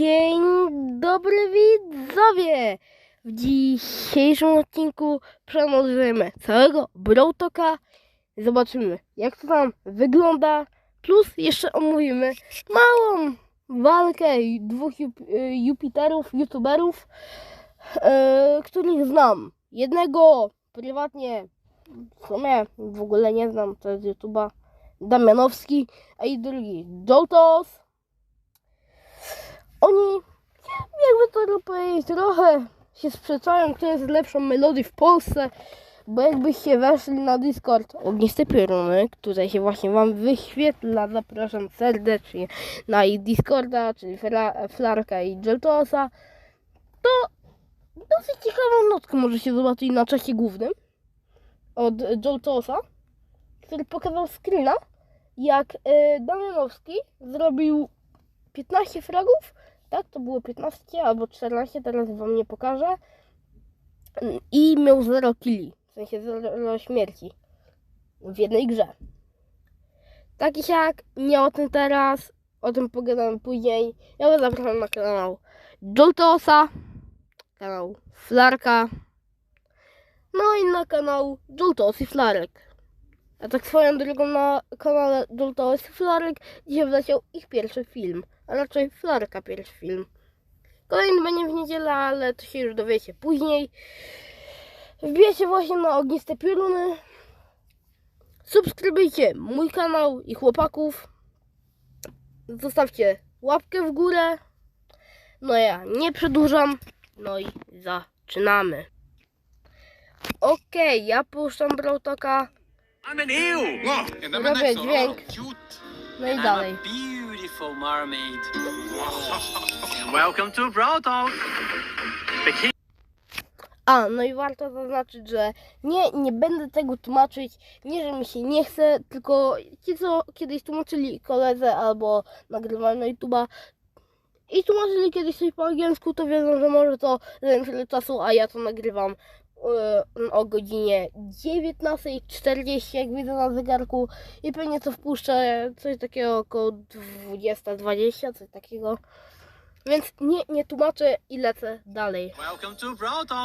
Dzień dobry widzowie! W dzisiejszym odcinku przeanalizujemy całego Brotoka. Zobaczymy jak to tam wygląda. Plus jeszcze omówimy małą walkę dwóch y, Jupiterów, youtuberów, e, których znam. Jednego prywatnie, w sumie w ogóle nie znam, to jest youtuba Damianowski, a i drugi Joltos. Oni, jakby to powiedzieć, trochę się sprzeczają, kto jest lepszą melodią w Polsce, bo jakbyście weszli na Discord Ogniste Pioruny, które się właśnie Wam wyświetla, zapraszam serdecznie na ich Discorda, czyli Fla, Flarka i Jeltosa, to dosyć ciekawą notkę możecie zobaczyć na czasie głównym od Jeltosa, który pokazał screena, jak y, Damianowski zrobił 15 fragów, tak? To było 15 albo 14, teraz wam nie pokażę. I miał 0 killi, w sensie 0 śmierci w jednej grze. Taki siak, nie o tym teraz, o tym pogadamy później. Ja was zapraszam na kanał Joltosa, kanał Flarka, no i na kanał Joltos i Flarek. A tak swoją drogą na kanale Joltos i Flarek dzisiaj wleciał ich pierwszy film a raczej Flarka pierwszy film. Kolejny będzie w niedzielę, ale to się już dowiecie później. Wbijecie właśnie na ogniste pioruny. Subskrybujcie mój kanał i chłopaków. Zostawcie łapkę w górę. No ja nie przedłużam. No i zaczynamy. Okej, ja puszczam Brotoka. I'm an eel. Wow, and I'm Robię an dźwięk. Cute. No i I'm dalej. a beautiful mermaid. Welcome to Bro Talk. Bikini A, no i warto zaznaczyć, że nie, nie będę tego tłumaczyć, nie, że mi się nie chce, tylko ci, co kiedyś tłumaczyli koledze albo nagrywali na YouTube'a i tłumaczyli kiedyś coś po angielsku, to wiedzą, że może to zająć tyle czasu, a ja to nagrywam o godzinie 19.40, jak widzę na zegarku i pewnie to wpuszczę coś takiego około 20.20, coś takiego. Więc nie, nie tłumaczę i lecę dalej.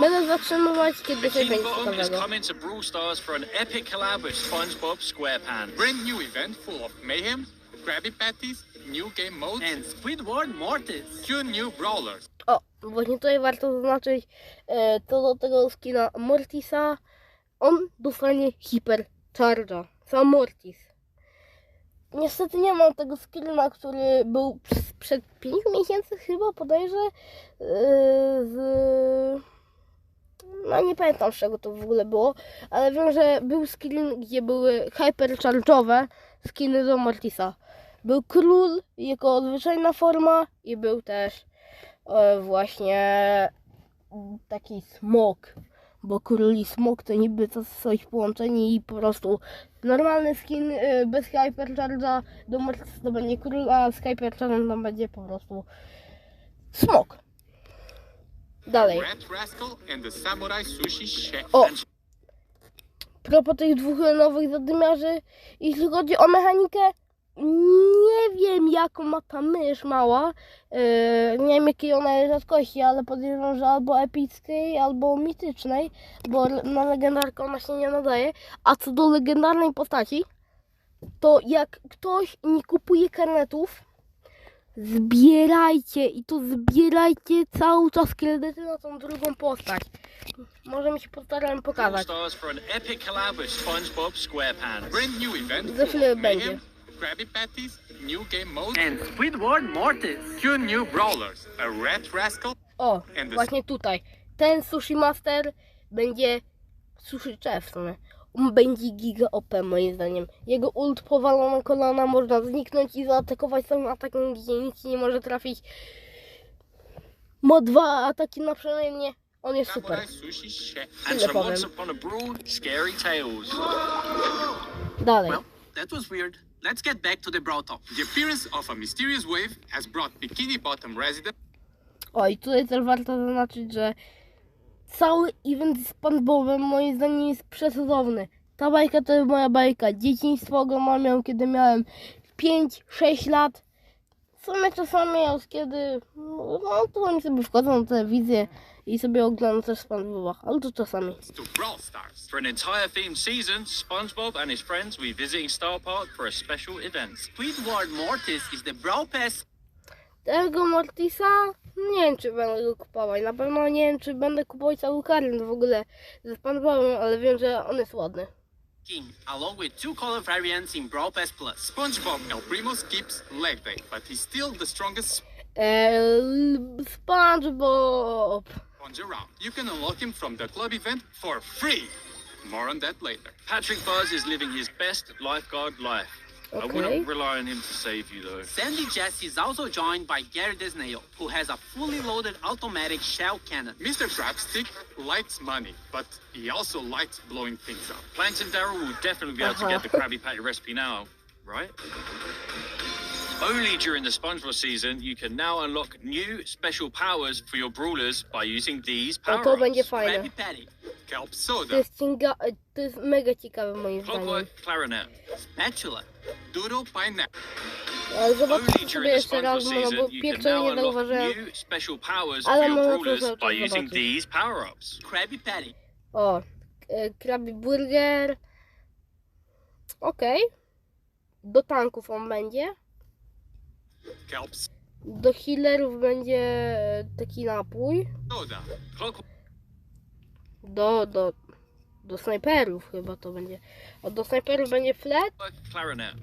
Będę zatrzymywać, kiedy coś będzie ciekawego. coming to Brawl Stars for an epic collab with SpongeBob SquarePants. Brand new event full of mayhem, Patties, new game modes, And Squidward Mortis. two new brawlers. O, właśnie tutaj warto zaznaczyć e, to do tego skina Mortisa. On dostanie Hyper Charge'a. Sam Mortis. Niestety nie mam tego skina, który był przed 5 miesięcy chyba podejrzę e, z... No nie pamiętam z czego to w ogóle było, ale wiem, że był skin, gdzie były hypercharge'owe skiny do Mortisa. Był król, jego zwyczajna forma i był też e, właśnie taki smok. Bo król i smok to niby to coś połączeni i po prostu normalny skin e, bez hypercharge'a do Mortis to będzie król, a z hypercharge'em tam będzie po prostu smok. Dalej. O! propos tych dwóch nowych zadymiarzy, jeśli chodzi o mechanikę, nie wiem jaką ma ta mysz mała. Yy, nie wiem jakiej ona jest rzadkości, ale podejrzewam, że albo epickiej, albo mitycznej, bo na legendarkę ona się nie nadaje. A co do legendarnej postaci, to jak ktoś nie kupuje karnetów, zbierajcie i to zbierajcie cały czas kredyty na tą drugą postać. Może mi się postarałem pokazać. Za chwilę będzie. Krabby Patties, new game modes, And Squidward Mortis. two new brawlers. A Rat Rascal O, And właśnie tutaj. Ten Sushi Master będzie Sushi Chef w sumie. On będzie giga OP moim zdaniem. Jego ult powalona kolana można zniknąć i zaatakować samym atakiem, gdzie nic nie może trafić. Ma dwa ataki na przemiennie. On jest super. Tyle powiem. Once Upon a Brawl, Scary Tales. Dalej. Well, that was weird. Let's get back to the Bro Talk. The appearance of a mysterious wave has brought Bikini Bottom residents O, i tutaj też warto zaznaczyć, że cały event z Panbowem moim zdaniem jest przecudowny. Ta bajka to jest moja bajka. Dzieciństwo oglądałem ją, kiedy miałem 5-6 lat. W sumie czasami od kiedy, no to oni sobie wchodzą na telewizję i sobie oglądają też SpongeBoba, ale to czasami. To Brawl Stars. For an entire themed season, SpongeBob and his friends will be visiting Star Park for a special event. Squidward Mortis is the Brawl Pass Tego Mortisa nie wiem czy będę go kupować. Na pewno nie wiem czy będę kupować cały karnet w ogóle ze SpongeBobem, ale wiem, że on jest ładny. Along with two color variants in Brawl Pass Plus. SpongeBob El Primo skips leg day, but he's still the strongest Eee, SpongeBob. Sponge around. You can unlock him from the club event for free. More on that later. Patrick Buzz is living his best lifeguard life. I wouldn't rely on him to save you though. Sandy Jess is also joined by Gary the Snail, who has a fully loaded automatic shell cannon. Mr. Crabstick likes money, but he also likes blowing things up. Plankton Daryl will definitely be able to get the uh-huh. Krabby Patty recipe now, right? Only during the SpongeBob season, you can now unlock new special powers for your brawlers by using these A power to będzie fajne. Kelp To Soda, jest, cinga, to jest mega ciekawe moim zdaniem. Clarinet. Spatula, Doodle Pineapple, Ale zobaczcie sobie jeszcze raz, SpongeBob no bo season, you can pierwsze now nie zauważyłem. powers Ale można to zobaczyć. these power-ups. Krabby Patty, O, e, Krabby Burger. Okej. Do tanków on będzie. Do healerów będzie e, taki napój. Do, do, do snajperów chyba to będzie. A do snajperów będzie flet,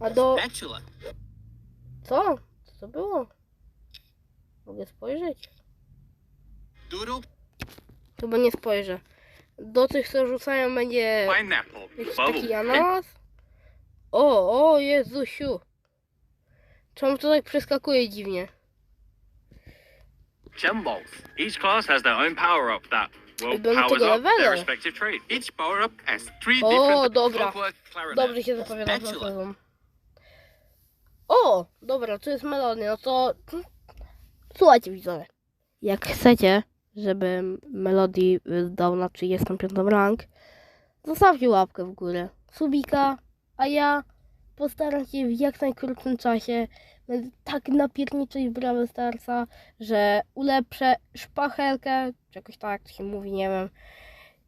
a do... Co? Co to było? Mogę spojrzeć? Chyba nie spojrzę. Do tych, co rzucają będzie Pineapple, jakiś taki ananas. O, o Jezusiu. Czemu to tak przeskakuje dziwnie? Jumballs. Each class has their own power-up that, well, Będą powers tego up their levele. respective trait. Each power up has three O, different. dobra. Clockwork. Dobrze się zapowiada Spatula. sezon. O, dobra, to jest melodia, no to... Słuchajcie widzowie. Jak chcecie, żeby Melody dał na 35 rank, zostawcie łapkę w górę, subika, a ja postaram się w jak najkrótszym czasie będę tak napierniczyć w Brawl Starsa, że ulepszę szpachelkę, czy jakoś tak to się mówi, nie wiem,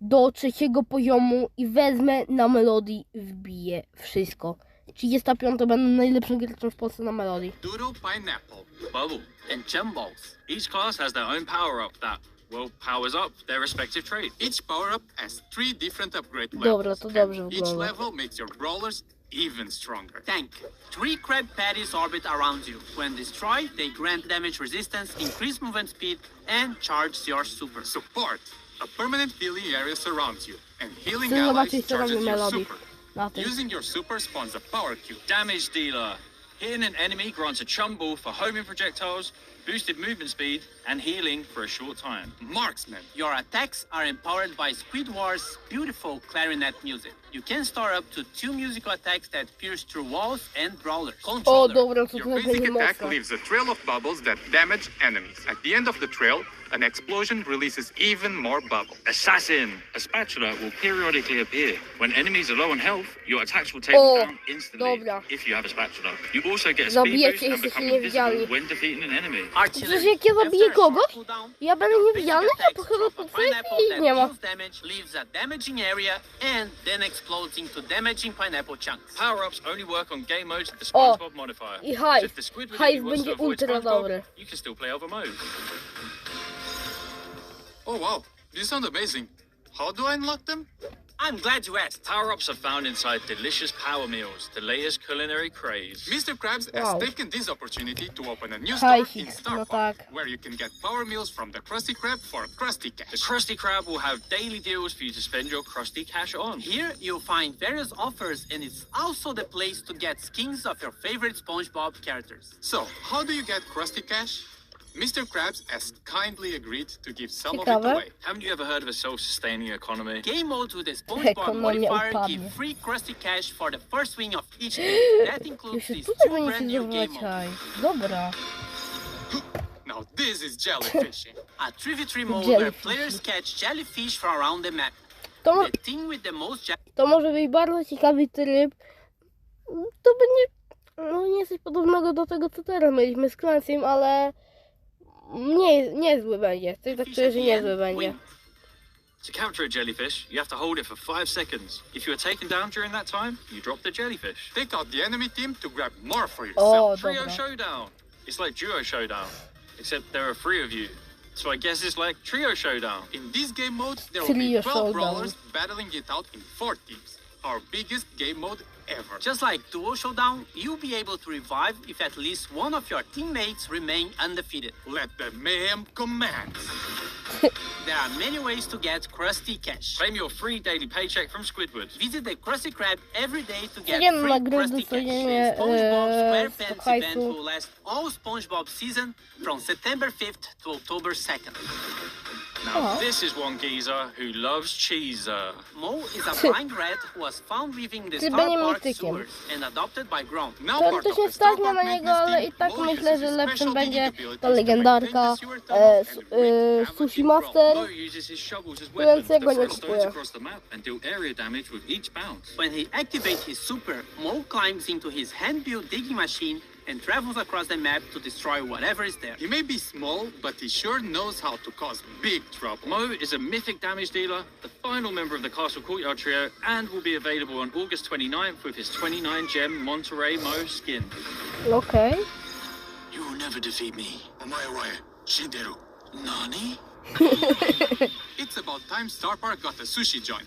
do trzeciego poziomu i wezmę na Melody, wbiję wszystko. 35 będę najlepszym graczem w Polsce na Melody. Doodle Pineapple, Bubble. and Jumballs. Each class has their own power-up that, well, powers up their respective trait. Each power up has three different upgrade levels. Dobra, to dobrze and Each wygląda. level makes your brawlers even stronger. Tank. Three crab patties orbit around you. When destroyed, they grant damage resistance, increase movement speed, and charge your super. Support. A permanent healing area surrounds you, and healing allies charges your super. na tym. Using your super spawns a power cube. Damage dealer. Hitting an enemy grants a chum ball for homing projectiles, boosted movement speed, and healing for a short time. Marksman. Your attacks are empowered by Squidward's beautiful clarinet music. You can store up to two musical attacks that pierce through walls and brawlers. O, Controller. dobra, Your to basic attack leaves a trail of bubbles that damage enemies. At the end of the trail, an explosion releases even more bubbles. Assassin. A spatula will periodically appear. When enemies are low on health, your attacks will take O, them down instantly dobra. if you have a spatula. You also get a speed Zabijecie, boost and become invisible when defeating an enemy. Artillery. Przecież jak ja zabiję After a short kogoś, cooldown, Ja będę your niewidzialny, basic a attacks pochodzę drop po a coś i nie ma. damage, leaves a damaging area, and then explodes into damaging pineapple chunks. Power-ups only work on game modes with the SpongeBob modifier. i So hajs. if the Squidward Hajs wants będzie ultra SpongeBob, dobry. you can still play other modes. Oh wow, these sound amazing. How do I unlock them? I'm glad you asked. Power-ups are found inside delicious power meals, the latest culinary craze. Mr. Krabs Wow. has taken this opportunity to open a new Hi, store in no Park, tak. where you can get power meals from the Krusty Krab for Krusty Cash. The Krusty Krab will have daily deals for you to spend your Krusty cash on. Here you'll find various offers, and it's also the place to get skins of your favorite SpongeBob characters. So, how do you get Krusty Cash? Mr. Krabs has kindly agreed to give some of Ciekawe. it away. Haven't you ever heard of a self-sustaining economy? Game modes with the SpongeBob Ekonomia modifier upadnie. give free Krusty Cash for the first win of each game. That includes Jeszcze these tutaj two będzie brand się new game modes. Dobra. Now, this is jellyfishing. A 3v3 mode where Jellyfish. players catch jellyfish from around the map. To, mo- The team with the most to może być bardzo ciekawy tryb. To będzie... No nie coś podobnego do tego, co teraz mieliśmy z Clancy'm, ale nie, niezły będzie. Coś tak czuję, że niezły będzie. To capture a jellyfish, you have to hold it for five seconds. If you are taken down during that time, you drop the jellyfish. Take out the enemy team to grab more for yourself. Trio dobra. Showdown. It's like Duo Showdown, except there are three of you. So I guess it's like Trio Showdown. In this game mode, there will be 12 brawlers battling it out in four teams. Our biggest game mode ever. Just like Duo Showdown, you'll be able to revive if at least one of your teammates remain undefeated. Let the mayhem commence. There are many ways to get Krusty Cash. Claim your free daily paycheck from Squidward. Visit the Krusty Krab every day to get Codzienne free nagrody Krusty Cash. codziennie, SpongeBob SquarePants sto event will last all SpongeBob season from September 5th to October 2nd. Now, Oh. this is one geezer who loves cheeser. Mo is a blind rat who was found living the Czy Star będzie Park mitykiem? sewers and adopted by Gronk. Now To, part to of się the Star stać Park na niego, maintenance ale team, i tak Mo myślę, uses że his lepszym special będzie digging abilities ta to legendarka maintain the sewer e, tunnels s- and e, wreak havoc Sushi in Master. Mo uses his shovels as Więc weapons to jego nie throw stones kupuję. across the map and deal area damage with each bounce. When he activates his super, Mo climbs into his hand-built digging machine and travels across the map to destroy whatever is there. He may be small, but he sure knows how to cause big trouble. Mo is a mythic damage dealer, the final member of the Castle Courtyard trio, and will be available on August 29th with his 29 gem Monterey Mo skin. Okay. You will never defeat me. Omae wa Shinderu. Nani? It's about time Star Park got a sushi joint,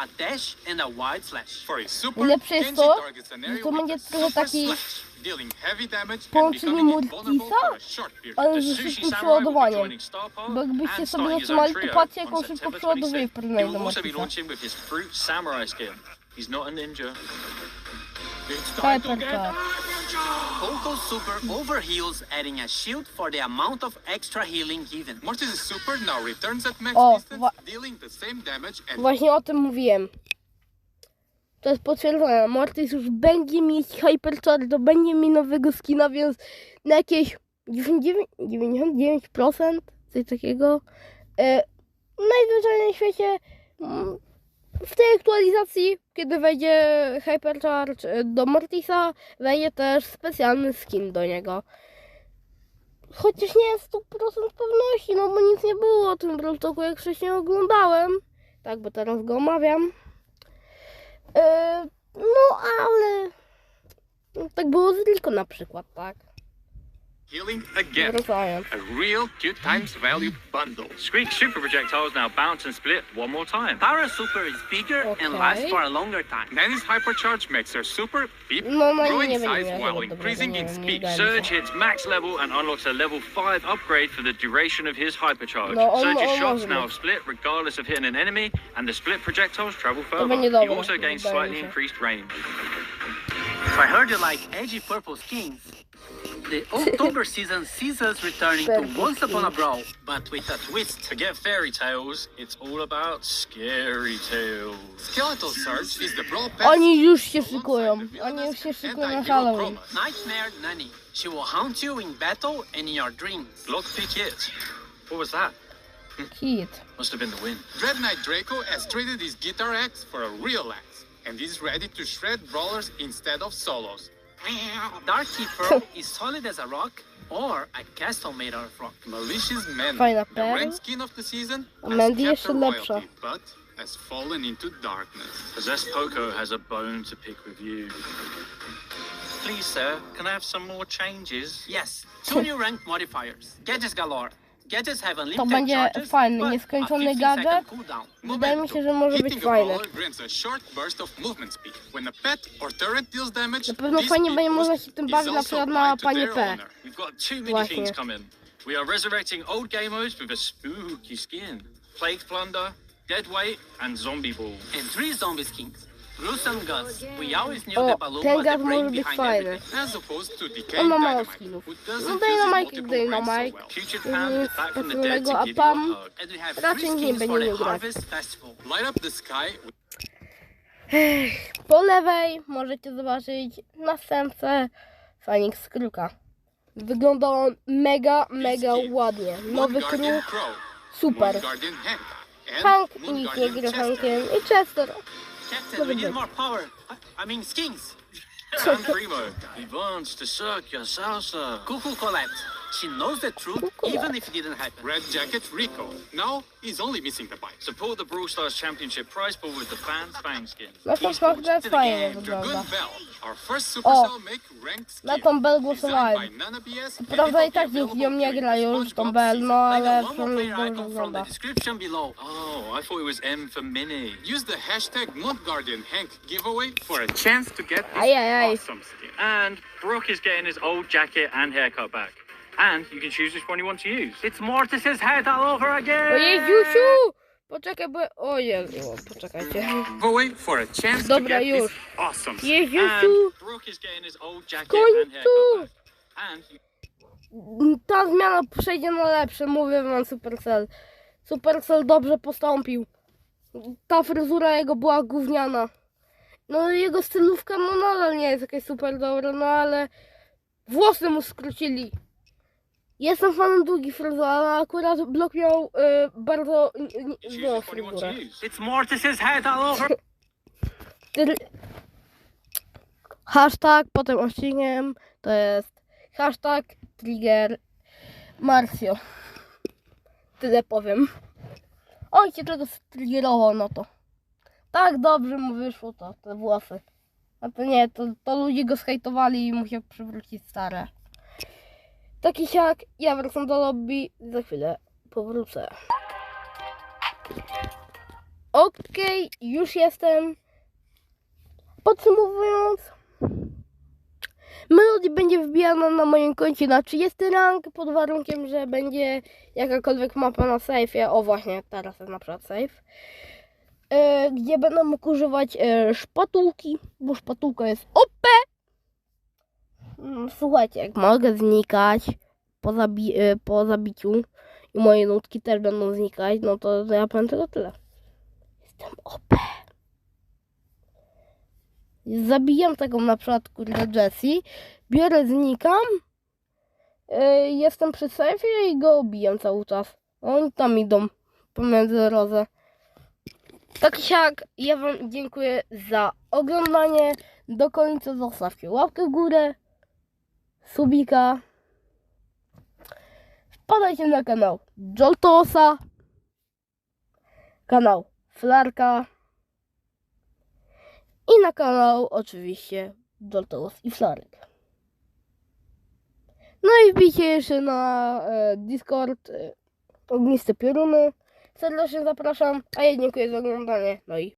A dash and a wide slash. For his super, Lepsze jest to, że to będzie a trochę taki slash, dealing heavy damage and połączenie Mortisa, a ale ze sushi szybkim przeładowaniem. Bo jakbyście sobie zatrzymali, to patrzcie, on jak on szybko przeładowuje w 26th. porównaniu He do will also be Mortisa. launching with his fruit Hypercar. Poco's super overheals, adding a shield for the amount of extra healing given. Mortis' super now returns at max O, distance, wa- dealing the same damage and Właśnie o tym mówiłem. To jest potwierdzone. Mortis już będzie mieć Hypercharge, będzie mi nowego skina, więc na jakieś 99%, 99% coś takiego. E, najzwyczajniej w świecie mm, w tej aktualizacji, kiedy wejdzie Hypercharge e, do Mortisa, wejdzie też specjalny skin do niego. Chociaż nie jest 100% pewności, no bo nic nie było o tym Brawl Talku, jak wcześniej oglądałem. Tak, bo teraz go omawiam. E, no ale tak było z Rico na przykład, tak? Healing again. A real cute times value bundle. Squeak super projectiles now bounce and split one more time. Tara super is bigger Okay. and lasts for a longer time. Nanny's hypercharge makes her super beep, No, no i grow nie in size while increasing in nie, nie speed. udaje Surge hits max level and unlocks a level 5 upgrade for the duration of his hypercharge. No, Surge's on shots może now split regardless of hitting an enemy, and the split projectiles travel further. będzie He also gains slightly increased range. I heard you like edgy purple skins. The October season sees us returning to Once Upon a skins. Brawl, but with a twist. Forget fairy tales, it's all about scary tales. Skeletal Surge is the brawl pass Oni już się alongside szykują. the Oni villainous już się szykują na anti-hero Halloween. Chroma. Nightmare Nanny. She will haunt you in battle and in your dreams. Lockpick hit. What was that? Hit. Must have been the wind. Dread Knight Draco has traded his guitar axe for a real axe, and is ready to shred brawlers instead of solos. Dark Keeper is solid as a rock or a castle made out of rock. Malicious Man, Fajna the perła. ranked skin of the season, A has Mandy kept jeszcze her lepsza. royalty, but has fallen into darkness. Possessed Poco has a bone to pick with you. Please, sir, can I have some more changes? Yes, two new rank modifiers. Gadgets galore. Gadgets have unlimited będzie charges, fajny, but nieskończony a 15 second gadżet. cooldown. Wydaje mi się, że może być Hitting a fajny. brawler grants a short burst of movement speed. When a pet or turret deals damage, Na pewno this fajnie speed będzie można boost się tym is bawić na also przykład na applied to panie their P. owner. We've got two mini Właśnie. things coming. We are resurrecting old game modes with a spooky skin. Plague Plunder, Dead Weight, and Zombie Ball. And three zombie skins. O, ten gad może być fajny. On ma mało who No Dynamite Dynamite. Nic to a Pam have Raczej nie będziemy grać. With Po lewej możecie zobaczyć następcę Phoenix Kruka. Wygląda on mega, mega ładnie. Nowy kruk, super. Hank, nic nie gra. Hankiem i Chester. Captain, we need more power. I, I mean, skins. And Primo. He wants to suck your salsa. Cuckoo Colette. She knows the truth, even if it didn't happen. Red Jacket Rico. Now he's only missing the pipe. Support the Brawl Stars Championship prize pool with the fan fang skin. No to naprawdę fajnie wygląda. Dragoon Bell, our first Supercell make ranked skin. Na tą Bell Designed głosowałem. by Nana BS and Prawda i it will tak be nikt ją nie available gra the już, tą Bell, no season. Ale one more przynajmniej player dobrze icon from the description below. Oh, I thought it was M for Mini. Use the hashtag Moon Guardian Hank giveaway for a chance to get this awesome skin. And Brooke is getting his old jacket and haircut back. And you can choose which one you want to use. It's Mortis's head all over again. Ojej, Jusiu! Poczekaj, bo... Ojej, poczekajcie. Giveaway for a chance Dobra, to get już. this awesome. Jezusiu! And Brooke is getting his old jacket Końcu! Ta zmiana przejdzie na lepsze, mówię wam Supercell. Supercell dobrze postąpił. Ta fryzura jego była gówniana. No jego stylówka no nadal nie jest jakaś super dobra, no ale włosy mu skrócili. Jestem fanem długich fryzur, ale akurat blok miał y, bardzo złą fryzurę. It's Mortis's head all over. Hashtag pod tym odcinkiem to jest hashtag trigger Marcio. Tyle powiem. On się tego striggerował no to. Tak dobrze mu wyszło to, te włosy. A to nie, to, to ludzie go skejtowali i musiał przywrócić stare. Taki siak, ja wracam do lobby, za chwilę powrócę. Okej, już jestem. Podsumowując, Melody będzie wbijana na moim koncie na 30 rank pod warunkiem, że będzie jakakolwiek mapa na safe'ie. O właśnie, teraz jest na przykład safe. Gdzie będę mógł używać e, szpatułki, bo szpatułka jest OP. Mm, Słuchajcie, jak mogę znikać po, zabi- e, po zabiciu i moje nutki też będą znikać, no to, to ja powiem tylko tyle. Jestem OP. Zabijam taką na przykład kurde Jessie, biorę, znikam, yy, jestem przy sejfie i go obijam cały czas. Oni tam idą pomiędzy rozę. Tak siak, ja wam dziękuję za oglądanie. Do końca zostawcie łapkę w górę, subika. Wpadajcie na kanał Joltosa, kanał Flarka i na kanał oczywiście Doltolos i Flarek. No i wbijcie jeszcze na e, Discord e, Ogniste Pioruny. Serdecznie zapraszam, a ja dziękuję za oglądanie. No i